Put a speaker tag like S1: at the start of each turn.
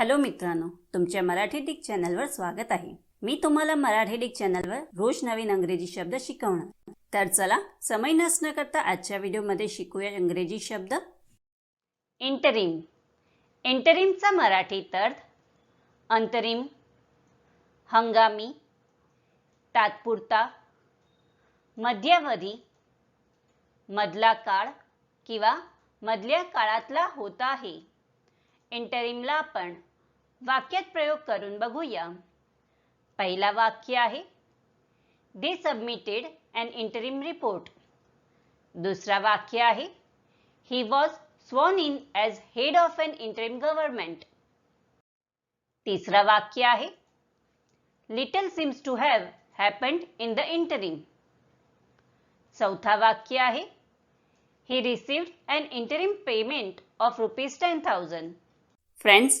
S1: Hello मित्रांनो तुमच्या Marathi Dick चॅनलवर स्वागत आहे. मी तुम्हाला मराठी डिक चॅनलवर रोज नवीन अंग्रेजी शब्द शिकवणार. तर चला समय नसणं करता आजच्या व्हिडिओमध्ये शिकूया इंग्रजी शब्द. इंटरिम इंटरिमचा मराठी अर्थ अंतरिम हंगामी तात्पुरता मध्यावधी मधला काळ किंवा मधल्या काळातला होत आहे इंटरिमला आपण वाक्यात प्रयोग करून बघूया. पहिला वाक्य आहे they submitted an interim report दुसरा वाक्य आहे he was sworn in as head of an interim government तिसरा वाक्य आहे little seems to have happened in the interim चौथा वाक्य आहे he received an interim payment of rupees ten thousand friends